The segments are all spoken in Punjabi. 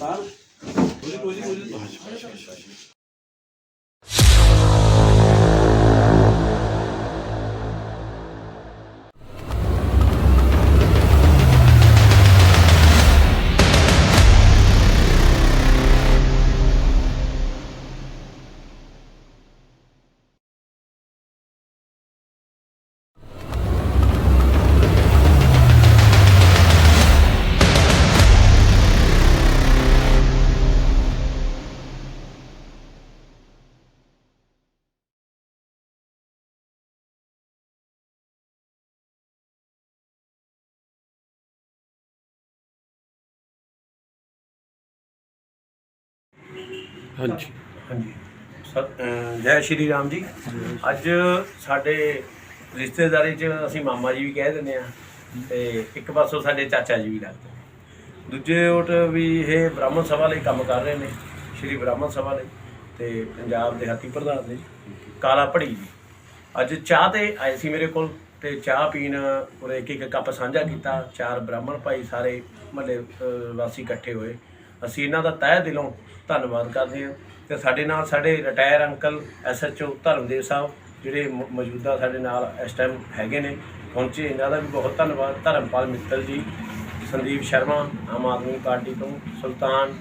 Tamam. Ucuk ucuk. ਹਾਂਜੀ। ਹਾਂਜੀ। ਸਤ- ਅਹ ਜੈ ਸ਼੍ਰੀ ਰਾਮ ਜੀ। ਅੱਜ ਸਾਡੇ ਰਿਸ਼ਤੇਦਾਰੀ 'ਚ ਅਸੀਂ ਮਾਮਾ ਜੀ ਵੀ ਕਹਿ ਦਿੰਦੇ ਆ ਤੇ ਇੱਕ ਪਾਸੋਂ ਸਾਡੇ ਚਾਚਾ ਜੀ ਵੀ ਲੱਗਦੇ ਨੇ। ਦੂਜੇ ਓਟ ਵੀ ਇਹ ਬ੍ਰਾਹਮਣ ਸਭਾ ਲਈ ਕੰਮ ਕਰ ਰਹੇ ਨੇ ਸ਼੍ਰੀ ਬ੍ਰਾਹਮਣ ਸਭਾ ਲਈ ਤੇ ਪੰਜਾਬ ਦੇ ਹਾਤੀ ਪ੍ਰਧਾਨ ਨੇ। ਕਾਲਾ ਭੜੀ ਜੀ। ਅੱਜ ਚਾਹ ਤੇ ਆਏ ਸੀ ਮੇਰੇ ਕੋਲ ਤੇ ਚਾਹ ਪੀਣ ਉਹਨੇ ਇੱਕ ਇੱਕ ਕੱਪ ਸਾਂਝਾ ਕੀਤਾ। ਚਾਰ ਬ੍ਰਾਹਮਣ ਭਾਈ ਸਾਰੇ ਮਹੱਲੇ ਅਹ, ਵਾਸੀ ਇਕੱਠੇ ਹੋਏ। ਅਸੀਂ ਇਹਨਾਂ ਦਾ ਤਹਿ ਦਿਲੋਂ ਧੰਨਵਾਦ ਕਰਦੇ ਹਾਂ ਤੇ ਸਾਡੇ ਨਾਲ ਸਾਡੇ ਰਿਟਾਇਰ ਅੰਕਲ ਐਸਐਚਓ ਧਰਮਦੇਵ ਸਾਹਿਬ ਜਿਹੜੇ ਮ- ਮੌਜੂਦਾ ਸਾਡੇ ਨਾਲ ਇਸ ਟਾਈਮ ਹੈਗੇ ਨੇ, ਪਹੁੰਚੇ, ਇਹਨਾਂ ਦਾ ਵੀ ਬਹੁਤ ਧੰਨਵਾਦ। ਧਰਮਪਾਲ ਮਿੱਤਲ ਜੀ, ਸੰਦੀਪ ਸ਼ਰਮਾ, ਆਮ ਆਦਮੀ ਪਾਰਟੀ ਤੋਂ, ਸੁਲਤਾਨ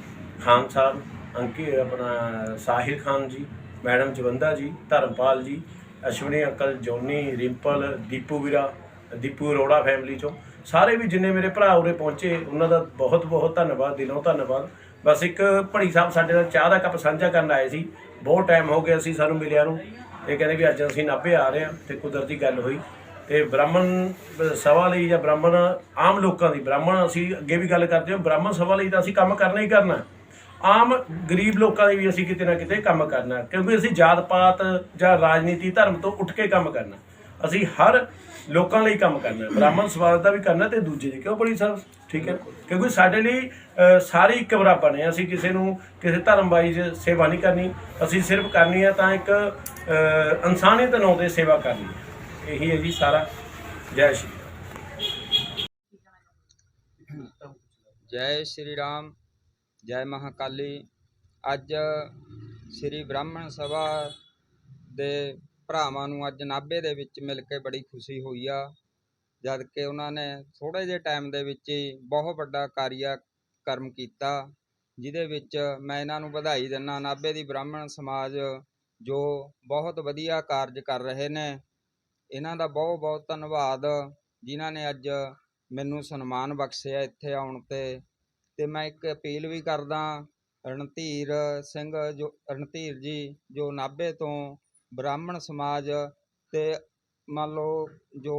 ਖਾਨ ਸਾਹਿਬ, ਅੰਕਿ, ਆਪਣਾ ਸਾਹਿਲ ਖਾਨ ਜੀ, madam Jawanda ji, Dharampal ji, Ashwani uncle, Johnny, Rimple, Deepu ਵੀਰਾ, ਦੀਪੂ ਅਰੋੜਾ ਫੈਮਿਲੀ ਚੋਂ ਸਾਰੇ ਵੀ ਜਿੰਨੇ ਮੇਰੇ ਭਰਾ ਉਰੇ ਪਹੁੰਚੇ, ਉਹਨਾਂ ਦਾ ਬਹੁਤ ਬਹੁਤ ਧੰਨਵਾਦ, ਦਿਲੋਂ ਧੰਨਵਾਦ। ਬਸ ਇੱਕ ਭੜੀ ਸਾਹਿਬ ਸਾਡੇ ਨਾਲ ਚਾਹ ਦਾ ਕੱਪ ਸਾਂਝਾ ਕਰਨ ਆਏ ਸੀ। ਬਹੁਤ ਟਾਈਮ ਹੋ ਗਿਆ ਅਸੀਂ ਸਾਨੂੰ ਮਿਲਿਆ ਨੂੰ। ਇਹ ਕਹਿੰਦੇ ਵੀ ਅੱਜ ਅਸੀਂ ਨਾਭੇ ਆ ਰਹੇ ਹਾਂ ਤੇ ਕੁਦਰਤੀ ਗੱਲ ਹੋਈ। ਤੇ ਬ੍ਰਾਹਮਣ ਸਭਾ ਲਈ ਜਾਂ ਬ੍ਰਾਹਮਣ, ਆਮ ਲੋਕਾਂ ਦੀ, ਬ੍ਰਾਹਮਣ ਅਸੀਂ ਅੱਗੇ ਵੀ ਗੱਲ ਕਰਦੇ ਹਾਂ, ਬ੍ਰਾਹਮਣ ਸਭਾ ਲਈ ਤਾਂ ਅਸੀਂ ਕੰਮ ਕਰਨਾ ਹੀ ਕਰਨਾ। ਆਮ ਗਰੀਬ ਲੋਕਾਂ ਲਈ ਵੀ ਅਸੀਂ ਕਿਤੇ ਨਾ ਕਿਤੇ ਕੰਮ ਕਰਨਾ, ਕਿਉਂਕਿ ਅਸੀਂ ਜਾਤ ਪਾਤ ਜਾਂ ਰਾਜਨੀਤੀ ਧਰਮ ਤੋਂ ਉੱਠ ਕੇ ਕੰਮ ਕਰਨਾ। ਅਸੀਂ ਹਰ ਲੋਕਾਂ ਲਈ ਕੰਮ ਕਰਨਾ ਹੈ। ਬ੍ਰਾਹਮਣ ਸਮਾਜ ਦਾ ਵੀ ਕਰਨਾ ਤੇ ਦੂਜੇ ਦੀ ਕਿਉਂ ਬੜੀ ਸਾਹਿਬ ਠੀਕ ਹੈ। ਕਿਉਂਕਿ ਸਾਡੇ ਲਈ ਸਾਰੇ ਇੱਕ ਬਰਾਬਰ ਨੇ। ਅਸੀਂ ਕਿਸੇ ਨੂੰ ਕਿਸੇ ਧਰਮ ਵਾਈਜ਼ ਸੇਵਾ ਨਹੀਂ ਕਰਨੀ। ਅਸੀਂ ਸਿਰਫ ਕਰਨੀ ਹੈ ਤਾਂ ਇੱਕ ਇਨਸਾਨੀਅਤ ਨਾਮ ਤੇ ਸੇਵਾ ਕਰਨੀ ਹੈ। ਇਹੀ ਹੈ ਜੀ ਸਾਰਾ। ਜੈ ਸ਼੍ਰੀ ਰਾਮ। ਜੈ ਸ਼੍ਰੀ ਰਾਮ ਜੈ ਮਹਾਕਾਲੀ। ਅੱਜ ਸ਼੍ਰੀ ਬ੍ਰਾਹਮਣ ਸਭਾ ਦੇ ਭਰਾਵਾਂ ਨੂੰ ਅੱਜ ਨਾਭੇ ਦੇ ਵਿੱਚ ਮਿਲ ਕੇ ਬੜੀ ਖੁਸ਼ੀ ਹੋਈ ਆ। ਜਦ ਕਿ ਉਹਨਾਂ ਨੇ ਥੋੜੇ ਜਿਹੇ ਟਾਈਮ ਦੇ ਵਿੱਚ ਹੀ ਬਹੁਤ ਵੱਡਾ ਕਾਰਿਆ ਕਰਮ ਕੀਤਾ, ਜਿਹਦੇ ਵਿੱਚ ਮੈਂ ਇਹਨਾਂ ਨੂੰ ਵਧਾਈ ਦਿੰਦਾ ਨਾਭੇ ਦੀ ਬ੍ਰਾਹਮਣ ਸਮਾਜ ਜੋ ਬਹੁਤ ਵਧੀਆ ਕਾਰਜ ਕਰ ਰਹੇ ਨੇ, ਇਹਨਾਂ ਦਾ ਬਹੁਤ ਬਹੁਤ ਧੰਨਵਾਦ, ਜਿਨ੍ਹਾਂ ਨੇ ਅੱਜ ਮੈਨੂੰ ਸਨਮਾਨ ਬਖਸ਼ਿਆ ਇੱਥੇ ਆਉਣ ਤੇ। ਤੇ ਮੈਂ ਇੱਕ ਅਪੀਲ ਵੀ ਕਰਦਾ ਰਣਧੀਰ ਸਿੰਘ ਜੋ, ਰਣਧੀਰ ਜੀ ਜੋ ਨਾਭੇ ਤੋਂ ਬ੍ਰਾਹਮਣ ਸਮਾਜ ਤੇ ਮੰਨ ਲਓ ਜੋ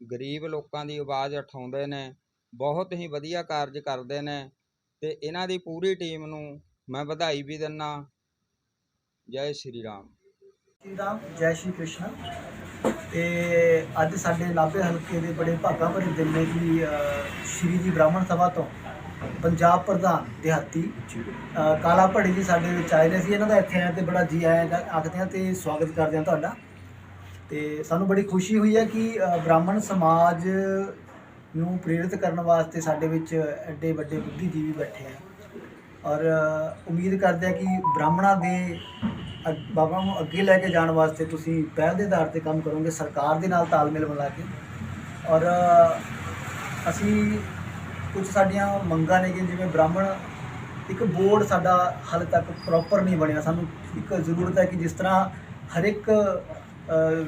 ਗਰੀਬ ਲੋਕਾਂ ਦੀ ਆਵਾਜ਼ ਉਠਾਉਂਦੇ ਨੇ, ਬਹੁਤ ਹੀ ਵਧੀਆ ਕਾਰਜ ਕਰਦੇ ਨੇ ਤੇ ਇਹਨਾਂ ਦੀ ਪੂਰੀ ਟੀਮ ਨੂੰ ਮੈਂ ਵਧਾਈ ਵੀ ਦਿੰਦਾ ਜੈ ਸ਼੍ਰੀ ਰਾਮ। ਸ਼੍ਰੀ ਰਾਮ, ਜੈ ਸ਼੍ਰੀ ਕ੍ਰਿਸ਼ਨ। ਤੇ ਅੱਜ ਸਾਡੇ ਲਾਭੇ ਹਲਕੇ ਦੇ ਬੜੇ ਭਾਗਾਂ ਭਰੇ ਦਿਨ ਨੇ ਕਿ ਸ਼੍ਰੀ ਜੀ ਬ੍ਰਾਹਮਣ ਸਭਾ ਤੋਂ। ਪੰਜਾਬ ਪ੍ਰਧਾਨ ਦਿਹਾਤੀ। ਕਾਲਾ ਭੜੀ ਜੀ ਸਾਡੇ ਵਿੱਚ ਆਏ ਨੇ। ਸੀ ਇਹਨਾਂ ਦਾ ਇੱਥੇ ਆਇਆ ਤੇ ਬੜਾ ਜੀ ਆਇਆਂ ਆਖਦੇ ਹਾਂ ਤੇ ਸਵਾਗਤ ਕਰਦੇ ਹਾਂ ਤੁਹਾਡਾ। ਤੇ ਸਾਨੂੰ ਬੜੀ ਖੁਸ਼ੀ ਹੋਈ ਹੈ ਕਿ ਬ੍ਰਾਹਮਣ ਸਮਾਜ ਨੂੰ ਪ੍ਰੇਰਿਤ ਕਰਨ ਵਾਸਤੇ ਸਾਡੇ ਵਿੱਚ ਐਡੇ ਵੱਡੇ ਬੁੱਧੀਜੀਵੀ ਬੈਠੇ ਆ। ਔਰ ਉਮੀਦ ਕਰਦੇ ਆ ਕਿ ਬ੍ਰਾਹਮਣਾਂ ਦੇ ਬਾਬਾ ਨੂੰ ਅੱਗੇ ਲੈ ਕੇ ਜਾਣ ਵਾਸਤੇ ਤੁਸੀਂ ਪਹਿਲ ਦੇ ਆਧਾਰ ਤੇ ਕੰਮ ਕਰੋਗੇ ਸਰਕਾਰ ਦੇ ਨਾਲ ਤਾਲਮੇਲ ਮਿਲਾ ਕੇ। ਔਰ ਅਸੀਂ ਕੁਝ ਸਾਡੀਆਂ ਮੰਗਾਂ ਨੇ ਕਿ ਜਿਵੇਂ ਬ੍ਰਾਹਮਣ ਇੱਕ ਬੋਰਡ ਸਾਡਾ ਹਾਲੇ ਤੱਕ ਪ੍ਰੋਪਰ ਨਹੀਂ ਬਣਿਆ। ਸਾਨੂੰ ਇੱਕ ਜ਼ਰੂਰਤ ਹੈ ਕਿ ਜਿਸ ਤਰ੍ਹਾਂ ਹਰ ਇੱਕ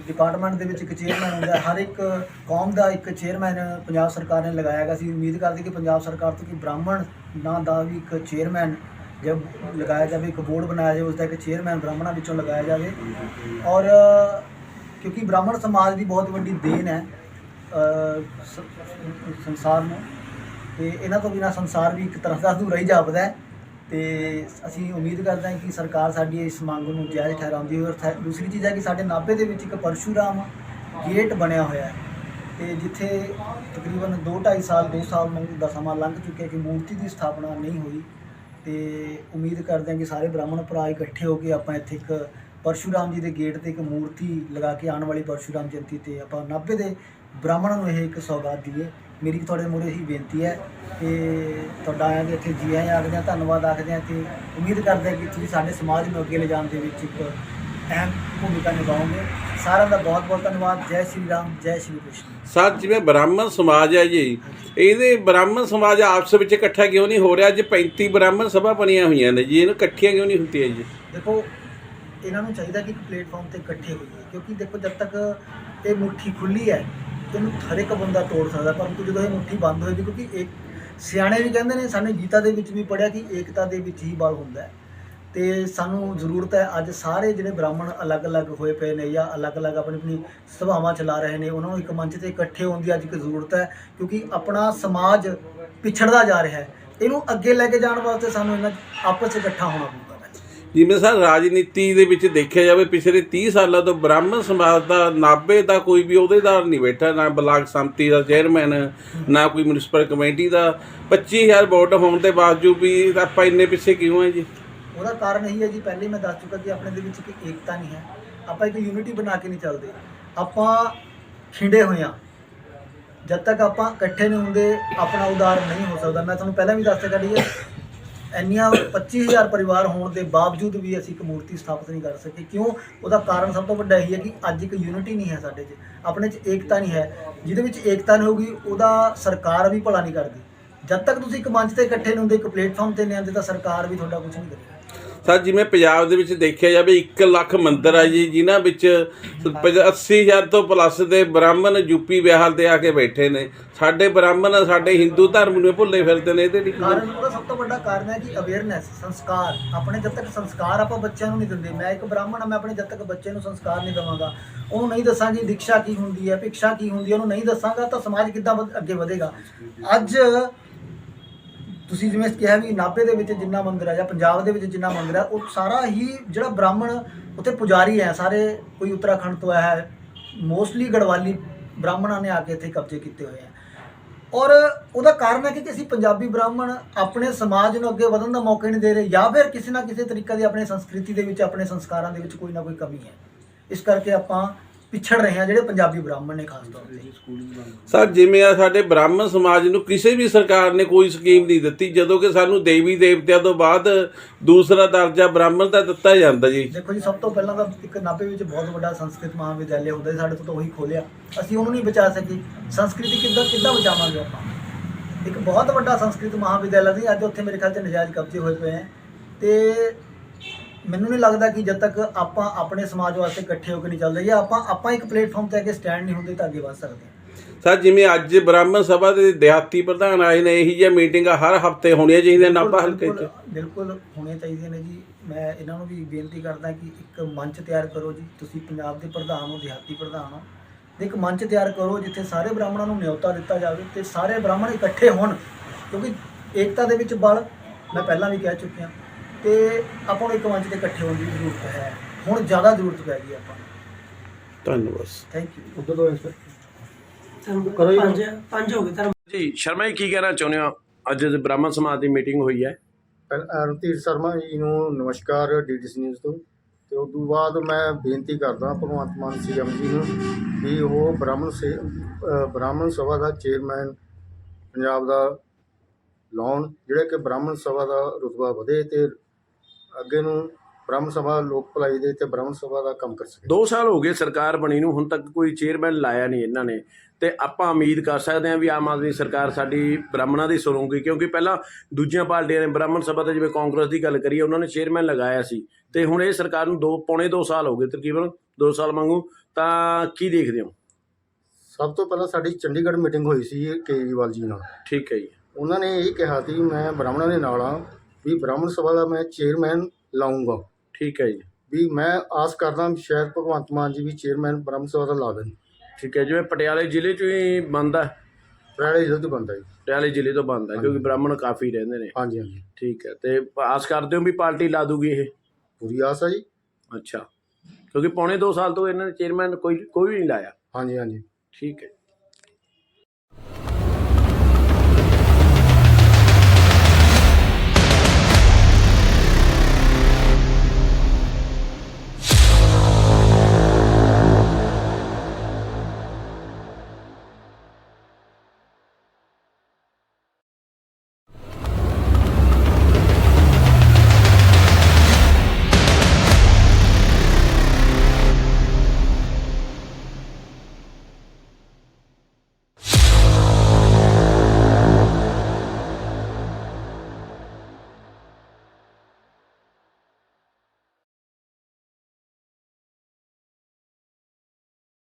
ਡਿਪਾਰਟਮੈਂਟ ਦੇ ਵਿੱਚ ਇੱਕ ਚੇਅਰਮੈਨ ਹੁੰਦਾ ਹਰ ਇੱਕ ਕੌਮ ਦਾ ਇੱਕ ਚੇਅਰਮੈਨ ਪੰਜਾਬ ਸਰਕਾਰ ਨੇ ਲਗਾਇਆ ਗਿਆ ਸੀ ਉਮੀਦ ਕਰਦੇ ਕਿ ਪੰਜਾਬ ਸਰਕਾਰ ਤੋਂ ਕਿ ਬ੍ਰਾਹਮਣ ਨਾਂ ਦਾ ਵੀ ਇੱਕ ਚੇਅਰਮੈਨ ਜਬ ਲਗਾਇਆ ਜਾਵੇ, ਇੱਕ ਬੋਰਡ ਬਣਾਇਆ ਜਾਵੇ ਉਸ ਦਾ ਇੱਕ ਚੇਅਰਮੈਨ ਬ੍ਰਾਹਮਣਾਂ ਵਿੱਚੋਂ ਲਗਾਇਆ ਜਾਵੇ। ਔਰ, ਕਿਉਂਕਿ ਬ੍ਰਾਹਮਣ ਸਮਾਜ ਦੀ ਬਹੁਤ ਵੱਡੀ ਦੇਣ ਹੈ ਸੰਸਾਰ ਨੂੰ। ਤੇ ਇਹਨਾਂ ਤੋਂ ਬਿਨਾ ਸੰਸਾਰ ਵੀ ਇੱਕ ਤਰ੍ਹਾਂ ਦਾ ਅਧੂਰਾ ਹੀ ਜਾਪਦਾ ਹੈ। ਤੇ ਅਸੀਂ ਉਮੀਦ ਕਰਦੇ ਹਾਂ ਕਿ ਸਰਕਾਰ ਸਾਡੀ ਇਸ ਮੰਗ ਨੂੰ ਜਾਇਜ਼ ਠਹਿਰਾਉਂਦੀ ਹੈ ਔਰ ਦੂਸਰੀ ਚੀਜ਼ ਹੈ ਕਿ ਸਾਡੇ ਨਾਭੇ ਦੇ ਵਿੱਚ ਇੱਕ ਪਰਸ਼ੂਰਾਮ ਗੇਟ ਬਣਿਆ ਹੋਇਆ ਹੈ। ਤੇ ਜਿੱਥੇ ਤਕਰੀਬਨ 2 2.5 ਸਾਲ 2 ਸਾਲ ਦਾ ਸਮਾਂ ਲੰਘ ਚੁੱਕਿਆ ਕਿ ਮੂਰਤੀ ਦੀ ਸਥਾਪਨਾ ਨਹੀਂ ਹੋਈ। ਤੇ ਉਮੀਦ ਕਰਦੇ ਹਾਂ ਕਿ ਸਾਰੇ ਬ੍ਰਾਹਮਣ ਭਰਾ ਇਕੱਠੇ ਹੋ ਕੇ ਆਪਾਂ ਇੱਥੇ ਇੱਕ ਪਰਸ਼ੂਰਾਮ ਜੀ ਦੇ ਗੇਟ ਤੇ ਇੱਕ ਮੂਰਤੀ ਲਗਾ ਕੇ ਆਉਣ ਵਾਲੀ ਪਰਸ਼ੂਰਾਮ ਜਯੰਤੀ ਤੇ ਆਪਾਂ 90 ਦੇ ਬ੍ਰਾਹਮਣਾਂ ਨੂੰ ਇਹ ਇੱਕ ਸੌਗਾਤ ਦਈਏ ਮੇਰੀ ਤੁਹਾਡੇ ਮੂਹਰੇ ਹੀ ਬੇਨਤੀ ਹੈ ਕਿ ਤੁਹਾਡਾ ਆਇਆ ਕਿ ਇੱਥੇ ਜੀ ਆਇਆਂ ਆਖਦੇ ਹਾਂ ਧੰਨਵਾਦ ਆਖਦੇ ਹਾਂ ਤੇ ਉਮੀਦ ਕਰਦੇ ਹਾਂ ਕਿ ਤੁਸੀਂ ਸਾਡੇ ਸਮਾਜ ਨੂੰ ਅੱਗੇ ਲਿਜਾਣ ਦੇ ਵਿੱਚ ਇੱਕ ਅਹਿਮ ਭੂਮਿਕਾ ਨਿਭਾਓਗੇ। ਸਾਰਿਆਂ ਦਾ ਬਹੁਤ ਬਹੁਤ ਧੰਨਵਾਦ। ਜੈ ਸ਼੍ਰੀ ਰਾਮ ਜੈ ਸ਼੍ਰੀ ਕ੍ਰਿਸ਼ਨ। ਸਰ ਜਿਵੇਂ ਬ੍ਰਾਹਮਣ ਸਮਾਜ ਹੈ ਜੀ ਇਹਦੇ ਬ੍ਰਾਹਮਣ ਸਮਾਜ ਆਪਸ ਵਿੱਚ ਇਕੱਠਾ ਕਿਉਂ ਨਹੀਂ ਹੋ ਰਿਹਾ? ਅੱਜ 35 ਬ੍ਰਾਹਮਣ ਸਭਾ ਬਣੀਆਂ ਹੋਈਆਂ ਨੇ ਜੀ ਇਹਨੂੰ ਇਕੱਠੀਆਂ ਕਿਉਂ ਨਹੀਂ ਹੁੰਦੀਆਂ ਜੀ? ਦੇਖੋ ਇਹਨਾਂ ਨੂੰ ਚਾਹੀਦਾ ਕਿ ਇੱਕ ਪਲੇਟਫਾਰਮ ਤੇ ਇਕੱਠੇ ਹੋਈਏ ਕਿਉਂਕਿ ਦੇਖੋ ਜਦ ਤੱਕ ਇਹ ਮੁੱਠੀ ਖੁੱਲੀ ਹੈ ਇਹਨੂੰ ਹਰ ਇੱਕ ਬੰਦਾ ਤੋੜ ਸਕਦਾ, ਪਰੰਤੂ ਜਦੋਂ ਇਹ ਮੁੱਠੀ ਬੰਦ ਹੋਏਗੀ ਕਿਉਂਕਿ ਇੱਕ ਸਿਆਣੇ ਵੀ ਕਹਿੰਦੇ ਨੇ, ਸਾਨੂੰ ਗੀਤਾ ਦੇ ਵਿੱਚ ਵੀ ਪੜਿਆ ਕਿ ਏਕਤਾ ਦੇ ਵਿੱਚ ਹੀ ਬਲ ਹੁੰਦਾ ਹੈ। ਤੇ ਸਾਨੂੰ ਜ਼ਰੂਰਤ ਹੈ, ਅੱਜ ਸਾਰੇ ਜਿਹੜੇ ਬ੍ਰਾਹਮਣ ਅਲੱਗ-ਅਲੱਗ ਹੋਏ ਪਏ ਨੇ ਜਾਂ ਅਲੱਗ-ਅਲੱਗ ਆਪਣੀ ਆਪਣੀ ਸਭਾਵਾਂ ਚਲਾ ਰਹੇ ਨੇ, ਉਹਨਾਂ ਨੂੰ ਇੱਕ ਮੰਚ ਤੇ ਇਕੱਠੇ ਹੋਣ ਦੀ ਅੱਜ ਇੱਕ ਜ਼ਰੂਰਤ ਹੈ, ਕਿਉਂਕਿ ਆਪਣਾ ਸਮਾਜ ਪਿਛੜਦਾ ਜਾ ਰਿਹਾ ਹੈ। ਇਹਨੂੰ ਅੱਗੇ ਲੈ ਕੇ ਜਾਣ ਵਾਸਤੇ ਸਾਨੂੰ ਇਹਨਾਂ ਆਪਸ 'ਚ ਇਕੱਠਾ ਹੋਣਾ ਪਊਗਾ। ਜਿਵੇਂ ਸਰ ਰਾਜਨੀਤੀ ਦੇ ਵਿੱਚ ਦੇਖਿਆ ਜਾਵੇ, ਪਿਛਲੇ 30 ਸਾਲਾਂ ਤੋਂ ਬ੍ਰਾਹਮਣ ਸਮਾਜ ਦਾ ਨਾਭੇ ਦਾ ਕੋਈ ਵੀ ਅਹੁਦੇਦਾਰ ਨਹੀਂ ਬੈਠਾ, ਨਾ ਬਲਾਕ ਸੰਮਤੀ ਦਾ ਚੇਅਰਮੈਨ ਨਾ ਕੋਈ ਮਿਊਨਿਸਪਲ ਕਮੇਟੀ ਦਾ। 25000 ਵੋਟ ਹੋਣ ਦੇ ਬਾਵਜੂਦ ਵੀ ਆਪਾਂ ਇੰਨੇ ਪਿੱਛੇ ਕਿਉਂ ਹੈ ਜੀ? ਉਹਦਾ ਕਾਰਨ ਇਹੀ ਹੈ ਜੀ, ਪਹਿਲੇ ਮੈਂ ਦੱਸ ਚੁੱਕਾ ਕਿ ਆਪਣੇ ਦੇ ਵਿੱਚ ਇੱਕ ਏਕਤਾ ਨਹੀਂ ਹੈ। ਆਪਾਂ ਇੱਕ ਯੂਨਿਟੀ ਬਣਾ ਕੇ ਨਹੀਂ ਚੱਲਦੇ। ਆਪਾਂ ਖਿੰਡੇ ਹੋਏ ਹਾਂ। ਜਦ ਤੱਕ ਆਪਾਂ ਇਕੱਠੇ ਨਹੀਂ ਹੁੰਦੇ, ਆਪਣਾ ਉਦਾਰ ਨਹੀਂ ਹੋ ਸਕਦਾ। ਮੈਂ ਤੁਹਾਨੂੰ ਪਹਿਲਾਂ ਵੀ ਦੱਸ ਚੁੱਕਾ ਜੀ ਇੰਨੀਆਂ 25000 ਪਰਿਵਾਰ ਹੋਣ ਦੇ ਬਾਵਜੂਦ ਵੀ ਅਸੀਂ ਇੱਕ ਮੂਰਤੀ ਸਥਾਪਿਤ ਨਹੀਂ ਕਰ ਸਕੇ। ਕਿਉਂ? ਉਹਦਾ ਕਾਰਨ ਸਭ ਤੋਂ ਵੱਡਾ ਇਹੀ ਹੈ ਕਿ ਅੱਜ ਇੱਕ ਯੂਨਿਟੀ ਨਹੀਂ ਹੈ ਸਾਡੇ 'ਚ। ਆਪਣੇ 'ਚ ਏਕਤਾ ਨਹੀਂ ਹੈ। ਜਿਹਦੇ ਵਿੱਚ ਏਕਤਾ ਨਹੀਂ ਹੋਊਗੀ, ਉਹਦਾ ਸਰਕਾਰ ਵੀ ਭਲਾ ਨਹੀਂ ਕਰਦੀ। ਜਦ ਤੱਕ ਤੁਸੀਂ ਇੱਕ ਮੰਚ ਤੇ ਇਕੱਠੇ ਨਹੀਂ ਹੁੰਦੇ, ਇੱਕ ਪਲੇਟਫਾਰਮ ਤੇ ਨਹੀਂ ਆਉਂਦੇ, ਤਾਂ ਸਰਕਾਰ ਵੀ ਤੁਹਾਡਾ ਕੁਝ ਨਹੀਂ ਕਰੇਗੀ। ਸਰ ਜਿਵੇਂ ਪੰਜਾਬ ਦੇ ਵਿੱਚ ਦੇਖਿਆ ਜਾਵੇ 1 ਲੱਖ ਮੰਦਿਰ ਆ ਜੀ ਜਿਨ੍ਹਾਂ ਵਿੱਚ 80000 ਤੋਂ ਪਲੱਸ ਦੇ ਬ੍ਰਾਹਮਣ ਯੂਪੀ ਬਿਹਾਰ ਦੇ ਆ ਕੇ ਬੈਠੇ ਨੇ। ਸਾਡੇ ਬ੍ਰਾਹਮਣ ਸਾਡੇ ਹਿੰਦੂ ਧਰਮ ਨੂੰ ਭੁੱਲੇ ਫਿਰਦੇ ਨੇ ਇਹਦੇ ਲਈ ਕਾਰਨ ਉਹਦਾ ਸਭ ਤੋਂ ਵੱਡਾ ਕਾਰਨ ਹੈ ਕਿ ਅਵੇਅਰਨੈਸ ਸੰਸਕਾਰ। ਆਪਣੇ ਜਦ ਤੱਕ ਸੰਸਕਾਰ ਆਪਾਂ ਬੱਚਿਆਂ ਨੂੰ ਨਹੀਂ ਦਿੰਦੇ ਮੈਂ ਇੱਕ ਬ੍ਰਾਹਮਣ ਆ ਮੈਂ ਆਪਣੇ ਜਦ ਤੱਕ ਬੱਚੇ ਨੂੰ ਸੰਸਕਾਰ ਨਹੀਂ ਦਵਾਂਗਾ। ਉਹਨੂੰ ਨਹੀਂ ਦੱਸਾਂਗੀ ਦੀਕਸ਼ਾ ਕੀ ਹੁੰਦੀ ਹੈ ਭਿਕਸ਼ਾ ਕੀ ਹੁੰਦੀ ਹੈ ਉਹਨੂੰ ਨਹੀਂ ਦੱਸਾਂਗਾ ਤਾਂ ਸਮਾਜ ਕਿੱਦਾਂ ਅੱਗੇ ਵਧੇਗਾ। ਅੱਜ ਤੁਸੀਂ ਜਿਵੇਂ ਕਿਹਾ ਵੀ ਨਾਭੇ ਦੇ ਵਿੱਚ ਜਿੰਨਾ ਮੰਦਿਰ ਹੈ ਜਾਂ ਪੰਜਾਬ ਦੇ ਵਿੱਚ ਜਿੰਨਾ ਮੰਦਿਰ ਹੈ ਉਹ ਸਾਰਾ ਹੀ ਜਿਹੜਾ ਬ੍ਰਾਹਮਣ ਉੱਥੇ ਪੁਜਾਰੀ ਹੈ, ਸਾਰੇ ਕੋਈ ਉੱਤਰਾਖੰਡ ਤੋਂ ਆਇਆ ਹੈ ਮੋਸਟਲੀ ਗੜਵਾਲੀ ਬ੍ਰਾਹਮਣਾਂ ਨੇ ਆ ਕੇ ਇੱਥੇ ਕਬਜ਼ੇ ਕੀਤੇ ਹੋਏ ਆ। ਔਰ ਉਹਦਾ ਕਾਰਨ ਹੈ ਕਿ ਅਸੀਂ ਪੰਜਾਬੀ ਬ੍ਰਾਹਮਣ ਆਪਣੇ ਸਮਾਜ ਨੂੰ ਅੱਗੇ ਵਧਣ ਦਾ ਮੌਕਾ ਨਹੀਂ ਦੇ ਰਹੇ, ਜਾਂ ਫਿਰ ਕਿਸੇ ਨਾ ਕਿਸੇ ਤਰੀਕੇ ਦੀ ਆਪਣੇ ਸੰਸਕ੍ਰਿਤੀ ਦੇ ਵਿੱਚ, ਆਪਣੇ ਸੰਸਕਾਰਾਂ ਦੇ ਵਿੱਚ ਕੋਈ ਨਾ ਕੋਈ ਕਮੀ ਹੈ। ਇਸ ਕਰਕੇ ਆਪਾਂ ਪਿਛੜ ਰਹੇ ਹਾਂ ਜਿਹੜੇ ਪੰਜਾਬੀ ਬ੍ਰਾਹਮਣ ਨੇ ਖਾਸ ਤੌਰ ਤੇ। ਸਰ ਜਿਵੇਂ ਆ ਸਾਡੇ ਬ੍ਰਾਹਮਣ ਸਮਾਜ ਨੂੰ ਕਿਸੇ ਵੀ ਸਰਕਾਰ ਨੇ ਕੋਈ ਸਕੀਮ ਨਹੀਂ ਦਿੱਤੀ ਜਦੋਂ ਕਿ ਸਾਨੂੰ ਦੇਵੀ ਦੇਵਤਿਆਂ ਤੋਂ ਬਾਅਦ ਦੂਸਰਾ ਦਰਜਾ ਬ੍ਰਾਹਮਣ ਦਾ ਦਿੱਤਾ ਜਾਂਦਾ ਜੀ। ਦੇਖੋ ਜੀ ਸਭ ਤੋਂ ਪਹਿਲਾਂ ਤਾਂ ਇੱਕ ਨਾਭੇ ਵਿੱਚ ਬਹੁਤ ਵੱਡਾ ਸੰਸਕ੍ਰਿਤ ਮਹਾਵਿਦਿਆਲਿਆ ਹੁੰਦਾ ਸੀ ਸਾਡੇ ਤੋਂ ਤਾਂ ਉਹੀ ਖੋਲਿਆ। ਅਸੀਂ ਉਹਨੂੰ ਨਹੀਂ ਬਚਾ ਸਕੇ। ਸੰਸਕ੍ਰਿਤੀ ਕਿੱਦਾਂ ਕਿੱਦਾਂ ਬਚਾਵਾਂਗੇ ਆਪਾਂ? ਇੱਕ ਬਹੁਤ ਵੱਡਾ ਸੰਸਕ੍ਰਿਤ ਮਹਾਵਿਦਿਆਲਿਆ ਸੀ ਅੱਜ ਉੱਥੇ ਮੇਰੇ ਖਿਆਲ 'ਚ ਨਜਾਇਜ਼ ਕਬਜ਼ੇ ਹੋਏ ਪਏ ਹੈ ਤੇ ਮੈਨੂੰ ਨਹੀਂ ਲੱਗਦਾ ਕਿ ਜਦ ਤੱਕ ਆਪਾਂ ਆਪਣੇ ਸਮਾਜ ਵਾਸਤੇ ਇਕੱਠੇ ਹੋ ਕੇ ਨਹੀਂ ਚੱਲਦੇ ਜਾਂ ਆਪਾਂ ਆਪਾਂ ਇੱਕ ਪਲੇਟਫਾਰਮ ਤੇ ਆ ਕੇ ਸਟੈਂਡ ਨਹੀਂ ਹੁੰਦੇ ਤਾਂ ਅੱਗੇ ਵਧ ਸਕਦੇ ਸਰ ਜਿਵੇਂ ਅੱਜ ਬ੍ਰਾਹਮਣ ਸਭਾ ਦੇ ਦਿਹਾਤੀ ਪ੍ਰਧਾਨ ਆਏ ਨੇ ਇਹੀ ਜਿਹੀਆਂ ਮੀਟਿੰਗਾਂ ਹਰ ਹਫ਼ਤੇ ਹੋਣੀਆਂ ਚਾਹੀਦੀਆਂ ਨਾਭਾ ਹਲਕੇ 'ਚ? ਬਿਲਕੁਲ- ਬਿਲਕੁਲ ਹੋਣੀਆਂ ਚਾਹੀਦੀਆਂ ਨੇ ਜੀ। ਮੈਂ ਇਹਨਾਂ ਨੂੰ ਵੀ ਬੇਨਤੀ ਕਰਦਾ ਕਿ ਇੱਕ ਮੰਚ ਤਿਆਰ ਕਰੋ ਜੀ। ਤੁਸੀਂ ਪੰਜਾਬ ਦੇ ਪ੍ਰਧਾਨ ਹੋ ਦਿਹਾਤੀ ਪ੍ਰਧਾਨ ਹੋ। ਤੇ ਇੱਕ ਮੰਚ ਤਿਆਰ ਕਰੋ ਜਿੱਥੇ ਸਾਰੇ ਬ੍ਰਾਹਮਣਾਂ ਨੂੰ ਨਿਯੋਤਾ ਦਿੱਤਾ ਜਾਵੇ ਤੇ ਸਾਰੇ ਬ੍ਰਾਹਮਣ ਇਕੱਠੇ ਹੋਣ। ਕਿਉਂਕਿ ਏਕਤਾ ਦੇ ਵਿੱਚ ਬਲ ਮੈਂ ਪਹਿਲਾਂ ਵੀ ਕਹਿ ਚੁੱਕਿਆ। ਤੇ ਆਪਾਂ ਨੂੰ ਇੱਕ ਮੰਚ ਤੇ ਇਕੱਠੇ ਹੋਣ ਦੀ ਜ਼ਰੂਰਤ ਹੈ। ਹੁਣ ਜ਼ਿਆਦਾ ਜ਼ਰੂਰਤ ਪੈ ਗਈ ਆਪਾਂ ਨੂੰ। ਧੰਨਵਾਦ ਥੈਂਕ ਯੂ ਉਦੋਂ ਤੋਂ ਕਰੋ ਪੰਜ ਪੰਜ ਹੋ ਗਏ ਧਰਮ ਜੀ ਸ਼ਰਮਾ ਜੀ ਕੀ ਕਹਿਣਾ ਚਾਹੁੰਦੇ ਹੋ? ਅੱਜ ਬ੍ਰਾਹਮਣ ਸਮਾਜ ਦੀ ਮੀਟਿੰਗ ਹੋਈ ਹੈ। ਰਣਧੀਰ ਸ਼ਰਮਾ ਜੀ ਨੂੰ ਨਮਸਕਾਰ ਡੀਡੀਸੀ ਨਿਊਜ਼ ਤੋਂ। ਤੇ ਉਸ ਤੋਂ ਬਾਅਦ ਮੈਂ ਬੇਨਤੀ ਕਰਦਾ ਭਗਵੰਤ ਮਾਨ ਸੀਐਮ ਜੀ ਨੂੰ ਕਿ ਉਹ ਬ੍ਰਾਹਮਣ ਸੇ ਅ, ਬ੍ਰਾਹਮਣ ਸਭਾ ਦਾ ਚੇਅਰਮੈਨ ਪੰਜਾਬ ਦਾ ਲਾਉਣ ਜਿਹੜਾ ਕਿ ਬ੍ਰਾਹਮਣ ਸਭਾ ਦਾ ਰੁਤਬਾ ਵਧੇ ਤੇ ਅੱਗੇ ਨੂੰ ਬ੍ਰਾਹਮਣ ਸਭਾ ਲੋਕ ਭਲਾਈ ਦੇ ਤੇ ਬ੍ਰਾਹਮਣ ਸਭਾ ਦਾ ਕੰਮ ਕਰ ਸਕੇ। 2 ਸਾਲ ਹੋ ਗਏ ਸਰਕਾਰ ਬਣੀ ਨੂੰ ਹੁਣ ਤੱਕ ਕੋਈ ਚੇਅਰਮੈਨ ਲਾਇਆ ਨਹੀਂ ਇਹਨਾਂ ਨੇ। ਤੇ ਆਪਾਂ ਉਮੀਦ ਕਰ ਸਕਦੇ ਹਾਂ ਵੀ ਆਮ ਆਦਮੀ ਸਰਕਾਰ ਸਾਡੀ ਬ੍ਰਾਹਮਣਾਂ ਦੀ ਸੁਣੂਗੀ ਕਿਉਂਕਿ ਪਹਿਲਾਂ ਦੂਜੀਆਂ ਪਾਰਟੀਆਂ ਨੇ ਬ੍ਰਾਹਮਣ ਸਭਾ ਤੇ ਜਿਵੇਂ ਕਾਂਗਰਸ ਦੀ ਗੱਲ ਕਰੀਏ ਉਹਨਾਂ ਨੇ ਚੇਅਰਮੈਨ ਲਗਾਇਆ ਸੀ। ਤੇ ਹੁਣ ਇਹ ਸਰਕਾਰ ਨੂੰ ਦੋ ਪੌਣੇ 2 ਸਾਲ ਹੋ ਗਏ ਤਕਰੀਬਨ 2 ਸਾਲ ਵਾਂਗੂ। ਤਾਂ ਕੀ ਦੇਖਦੇ ਹੋ? ਸਭ ਤੋਂ ਪਹਿਲਾਂ ਸਾਡੀ ਚੰਡੀਗੜ੍ਹ ਮੀਟਿੰਗ ਹੋਈ ਸੀ ਕੇਜਰੀਵਾਲ ਜੀ ਨਾਲ। ਠੀਕ ਹੈ ਜੀ। ਉਹਨਾਂ ਨੇ ਇਹ ਕਿਹਾ ਸੀ ਮੈਂ ਬ੍ਰਾਹਮਣਾਂ ਦੇ ਨਾਲ ਆ ਵੀ ਬ੍ਰਾਹਮਣ ਸਭਾ ਦਾ ਮੈਂ ਚੇਅਰਮੈਨ ਲਾਉਂਗਾ ਠੀਕ ਹੈ ਜੀ। ਵੀ ਮੈਂ ਆਸ ਕਰਦਾ ਸ਼ਾਇਦ ਭਗਵੰਤ ਮਾਨ ਜੀ ਵੀ ਚੇਅਰਮੈਨ ਬ੍ਰਹਮ ਸਭਾ ਦਾ ਲਾ ਦੇਣ। ਠੀਕ ਹੈ ਜਿਵੇਂ ਪਟਿਆਲੇ ਜ਼ਿਲ੍ਹੇ 'ਚ ਹੀ ਬੰਦ ਹੈ। ਪਟਿਆਲੇ ਜ਼ਿਲ੍ਹੇ ਤੋਂ ਬੰਦਾ ਜੀ। ਪਟਿਆਲੇ ਜ਼ਿਲ੍ਹੇ ਤੋਂ ਬੰਦ ਹੈ ਕਿਉਂਕਿ ਬ੍ਰਾਹਮਣ ਕਾਫੀ ਰਹਿੰਦੇ ਨੇ। ਹਾਂਜੀ ਹਾਂਜੀ। ਠੀਕ ਹੈ ਤੇ ਆਸ ਕਰਦੇ ਹੋ ਵੀ ਪਾਰਟੀ ਲਾ ਦੂਗੀ ਇਹ? ਪੂਰੀ ਆਸ ਆ ਜੀ। ਅੱਛਾ ਕਿਉਂਕਿ ਪੌਣੇ 2 ਸਾਲ ਤੋਂ ਇਹਨਾਂ ਨੇ ਚੇਅਰਮੈਨ ਕੋਈ ਕੋਈ ਵੀ ਨਹੀਂ ਲਾਇਆ। ਹਾਂਜੀ ਹਾਂਜੀ। ਠੀਕ ਹੈ।